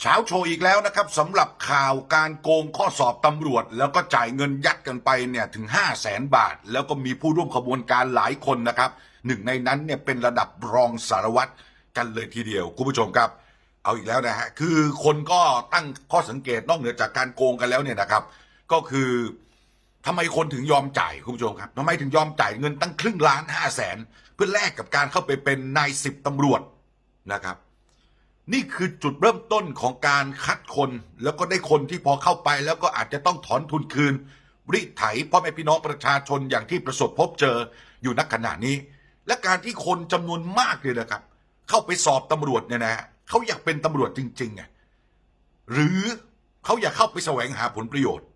เช้าโชว์อีกแล้วนะครับสำหรับข่าวการโกงข้อสอบตำรวจ แล้วก็จ่ายเงินยัดกันไปเนี่ยถึง 5 0 0แสนบาท แล้วก็มีผู้ร่วมขบวนการหลายคนนะครับหนึ่งในนั้นเนี่ยเป็นระดับรองสารวัตรกันเลยทีเดียวคุณผู้ชมครับ เอาอีกแล้วนะฮะคือคนก็ตั้งข้อสังเกตนอกเหนือจากการโกงกันแล้วเนี่ยนะครับ ก็คือทำไมคนถึงยอมจ่ายคุณผู้ชมครับทำไมถึงยอมจ่ายเงินตั้งครึ่งล้านห้าแสนเพื่อแลกกับการเข้าไปเป็นนายสิบตำรวจนะครับ นี่คือจุดเริ่มต้นของการคัดคน แล้วก็ได้คนที่พอเข้าไป แล้วก็อาจจะต้องถอนทุนคืนรีดไถพ่อแม่พี่น้องประชาชนอย่างที่ประสบพบเจออยู่นักขณะนี้ และการที่คนจำนวนมากเลยนะครับ เข้าไปสอบตำรวจเนี่ยนะเขาอยากเป็นตำรวจจริงๆไงหรือเขาอยากเข้าไปแสวงหาผลประโยชน์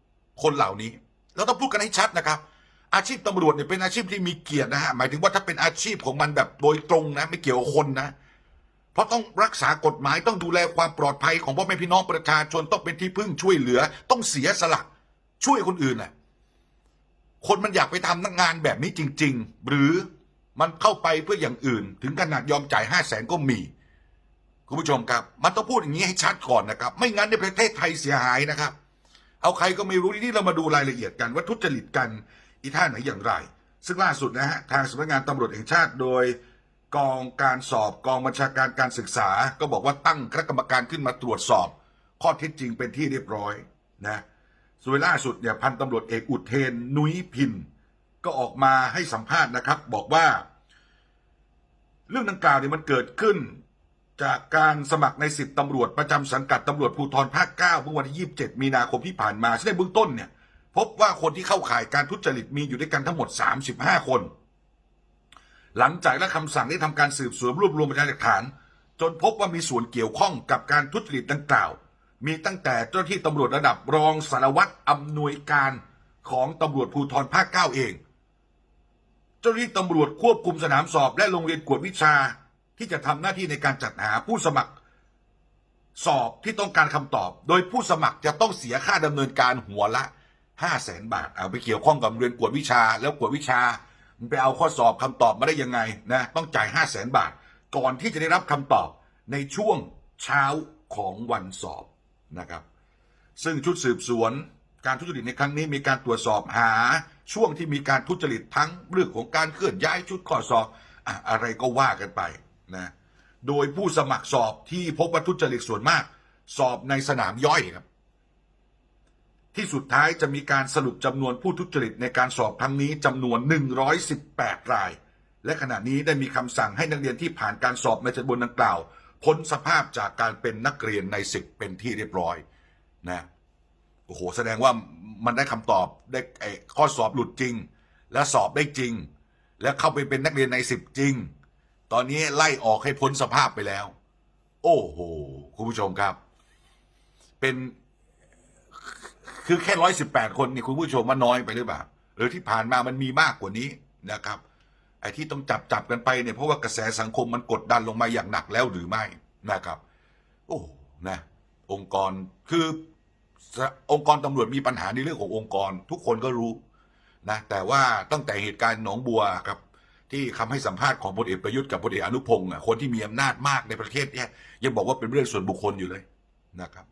คนเหล่านี้เราต้องพูดกันให้ชัดนะครับ อาชีพตำรวจเนี่ยเป็นอาชีพที่มีเกียรตินะฮะหมายถึงว่าถ้าเป็นอาชีพของมันแบบโดยตรงนะ ไม่เกี่ยวกับคนนะ เพราะต้องรักษากฎหมายต้องดูแลความปลอดภัยของพ่อแม่พี่น้องประชาชนต้องเป็นที่พึ่งช่วยเหลือ ต้องเสียสละช่วยคนอื่นน่ะคนมันอยากไปทำงานแบบนี้จริง ๆ หรือมันเข้าไปเพื่ออย่างอื่น ถึงขนาดยอมจ่ายห้าแสนก็มีคุณผู้ชมครับ มันต้องพูดอย่างนี้ให้ชัดก่อนนะครับ ไม่งั้นในประเทศไทยเสียหายนะครับ เอาใครก็ไม่รู้ที่เรามาดูรายละเอียดกันว่าทุจริตกันอีท่าไหนอย่างไร ซึ่งล่าสุดนะฮะทางสำนักงานตำรวจแห่งชาติโดย กองการสอบกองบัญชาการการศึกษา ก็บอกว่าตั้งคณะกรรมการขึ้นมาตรวจสอบ ข้อเท็จจริงเป็นที่เรียบร้อยนะส่วนล่าสุดเนี่ยพันตำรวจเอกอุเทนนุ้ยพินก็ออกมาให้สัมภาษณ์นะครับ บอกว่า เรื่องดังกล่าวเนี่ยมันเกิดขึ้น จากการสมัครในสิบตำรวจประจำสังกัดตำรวจภูธรภาค 9 เมื่อวันที่ 27 มีนาคมที่ผ่านมาซึ่งในเบื้องต้นเนี่ยพบว่าคนที่เข้าข่ายการทุจริตมีอยู่ด้วยกันทั้งหมด 35 คน หลังจากได้คำสั่งได้ทำการสืบสวนรวบรวมพยานหลักฐาน จนพบว่ามีส่วนเกี่ยวข้องกับการทุจริตดังกล่าว มีตั้งแต่เจ้าหน้าที่ตำรวจระดับรองสารวัตรอำนวยการของตำรวจภูธรภาค9เอง เจ้าหน้าที่ตำรวจควบคุมสนามสอบและโรงเรียนกวดวิชาที่จะทำหน้าที่ในการจัดหาผู้สมัคร สอบที่ต้องการคำตอบ โดยผู้สมัครจะต้องเสียค่าดำเนินการหัวละ5 0 0แสนบาทเอาไปเกี่ยวข้องกับเรียนกวดวิชาแล้วกวดวิชา มันไปเอาข้อสอบคำตอบมาได้ยังไงนะต้องจ่าย 5 0 0แสนบาท ก่อนที่จะได้รับคำตอบในช่วงเช้าของวันสอบนะครับ ซึ่งชุดสืบสวนการทุจริตในครั้งนี้มีการตรวจสอบหาช่วงที่มีการทุจริตทั้งเรื่องของการเคลื่อนย้ายชุดข้อสอบอะอะไรก็ว่ากันไปนะโดยผู้สมัครสอบที่พบว่าทุจริตส่วนมาก สอบในสนามย่อยครับ ที่สุดท้ายจะมีการสรุปจำนวนผู้ทุจริตในการสอบครั้งนี้จำนวน 118 ราย และขณะนี้ได้มีคำสั่งให้นักเรียนที่ผ่านการสอบในจำนวนดังกล่าวพ้นสภาพจากการเป็นนักเรียนในสิบเป็นที่เรียบร้อยนะโอ้โหแสดงว่ามันได้คำตอบได้ข้อสอบหลุดจริง และสอบได้จริง และเข้าไปเป็นนักเรียนในสิบจริง ตอนนี้ไล่ออกให้พ้นสภาพไปแล้ว โอ้โหคุณผู้ชมครับ เป็น คือแค่ร้อยสิบแปดคนนี่คุณผู้ชมว่าน้อยไปหรือเปล่าหรือที่ผ่านมามันมีมากกว่านี้นะครับไอ้ที่ต้องจับจับกันไปเนี่ยเพราะว่ากระแสสังคมมันกดดันลงมาอย่างหนักแล้วหรือไม่นะครับ โอ้นะองค์กรคือองค์กรตำรวจมีปัญหาในเรื่องขององค์กร ทุกคนก็รู้นะแต่ว่าตั้งแต่เหตุการณ์หนองบัวครับที่คำให้สัมภาษณ์ของพลเอกประยุทธ์กับพลเอกอนุพงศ์อะคนที่มีอำนาจมากในประเทศเนี่ยยังบอกว่าเป็นเรื่องส่วนบุคคลอยู่เลยนะครับ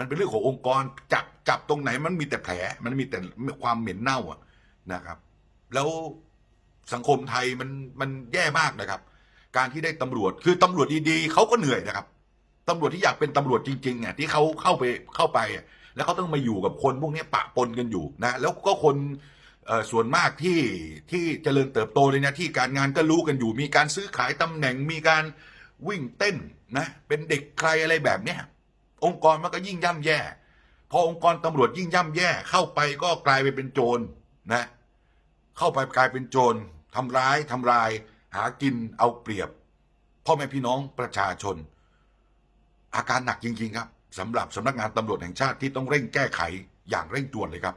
มันเป็นเรื่องขององค์กรจับจับตรงไหนมันมีแต่แผล มันมีแต่ความเหม็นเน่าอะนะครับ แล้วสังคมไทยมันมันแย่มากนะครับ การที่ได้ตำรวจคือตำรวจดีๆเขาก็เหนื่อยนะครับตำรวจที่อยากเป็นตำรวจจริงๆอะที่เขาเข้าไปเข้าไป แล้วเขาต้องมาอยู่กับคนพวกนี้ปะปนกันอยู่นะแล้วก็คนส่วนมากที่ที่เจริญเติบโตในหน้าที่การงานก็รู้กันอยู่ มีการซื้อขายตำแหน่งมีการวิ่งเต้นนะเป็นเด็กใครอะไรแบบเนี้ย องค์กรมันก็ยิ่งย่ำแย่พอองค์กรตำรวจยิ่งย่ำแย่ เข้าไปก็กลายไปเป็นโจรนะ เข้าไปกลายเป็นโจรทำร้ายทำลาย หากินเอาเปรียบพ่อแม่พี่น้องประชาชน อาการหนักจริง ๆ ครับสำหรับสำนักงานตำรวจแห่งชาติที่ต้องเร่งแก้ไขอย่างเร่งด่วนเลยครับ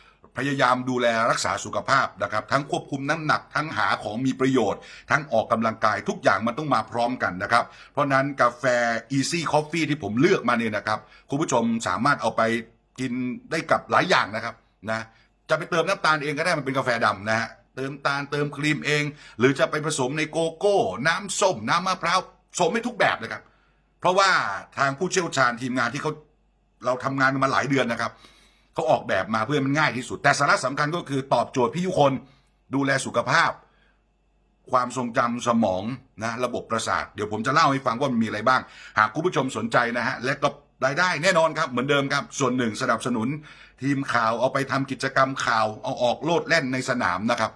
พยายามดูแลรักษาสุขภาพนะครับทั้งควบคุมน้ำหนักทั้งหาของมีประโยชน์ ทั้งออกกำลังกายทุกอย่างมันต้องมาพร้อมกันนะครับ เพราะนั้นกาแฟ Easy Coffee ที่ผมเลือกมาเนี่ยนะครับคุณผู้ชมสามารถเอาไปกินได้กับหลายอย่างนะครับนะจะไปเติมน้ำตาลเองก็ได้มันเป็นกาแฟดำนะฮะเติมตาลเติมครีมเอง หรือจะไปผสมในโกโก้ น้ำส้ม น้ำมะพร้าวสมให้ทุกแบบเลยครับ เพราะว่าทางผู้เชี่ยวชาญทีมงานที่เขาเราทำงานกันมาหลายเดือนนะครับ เขาออกแบบมาเพื่อมันง่ายที่สุด แต่สาระสำคัญก็คือตอบโจทย์พี่ยุคนดูแลสุขภาพ ความทรงจำสมองนะระบบประสาท เดี๋ยวผมจะเล่าให้ฟังว่ามันมีอะไรบ้าง หากคุณผู้ชมสนใจนะฮะและก็รายได้แน่นอนครับเหมือนเดิมครับ ส่วนหนึ่งสนับสนุน ทีมข่าวเอาไปทำกิจกรรมข่าวเอาออกโลดแล่นในสนามนะครับ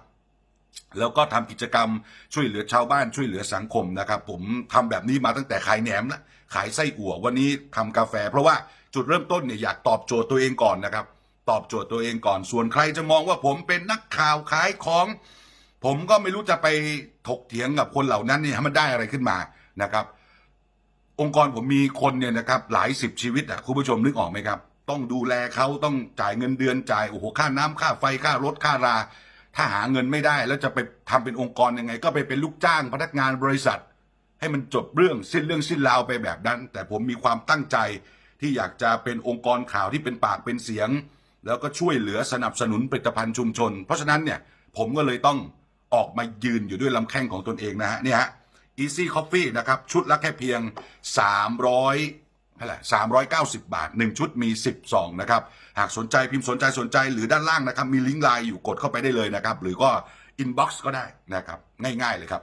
แล้วก็ทำกิจกรรมช่วยเหลือชาวบ้านช่วยเหลือสังคมนะครับ ผมทำแบบนี้มาตั้งแต่ขายแหนมละขายไส้อั่ววันนี้ทำกาแฟ เพราะว่าจุดเริ่มต้นเนี่ยอยากตอบโจทย์ตัวเองก่อนนะครับ ตอบโจทย์ตัวเองก่อน ส่วนใครจะมองว่าผมเป็นนักข่าวขายของ ผมก็ไม่รู้จะไปถกเถียงกับคนเหล่านั้นเนี่ยมันได้อะไรขึ้นมานะครับ องค์กรผมมีคนเนี่ยนะครับ หลายสิบชีวิตอะคุณผู้ชมนึกออกไหมครับ ต้องดูแลเขาต้องจ่ายเงินเดือนจ่ายโอ้โหค่าน้ำค่าไฟค่ารถค่ารา ถ้าหาเงินไม่ได้ แล้วจะไปทำเป็นองค์กรยังไง ก็ไปเป็นลูกจ้างพนักงานบริษัท ให้มันจบเรื่องสิ้นเรื่องสิ้นราวไปแบบนั้น แต่ผมมีความตั้งใจที่อยากจะเป็นองค์กรข่าวที่เป็นปากเป็นเสียง แล้วก็ช่วยเหลือสนับสนุนผลิตภัณฑ์ชุมชน เพราะฉะนั้นเนี่ยผมก็เลยต้องออกมายืนอยู่ด้วยลำแข้งของตนเองนะฮะเนี่ยฮะ Easy Coffee นะครับ ชุดละแค่เพียง 300เท่าไหร่390 บาท 1 ชุดมี 10ซองนะครับ หากสนใจพิมพ์สนใจสนใจหรือด้านล่างนะครับ มีลิงก์ไลน์อยู่กดเข้าไปได้เลยนะครับ หรือก็อินบ็อกซ์ก็ได้นะครับ ง่ายๆเลยครับ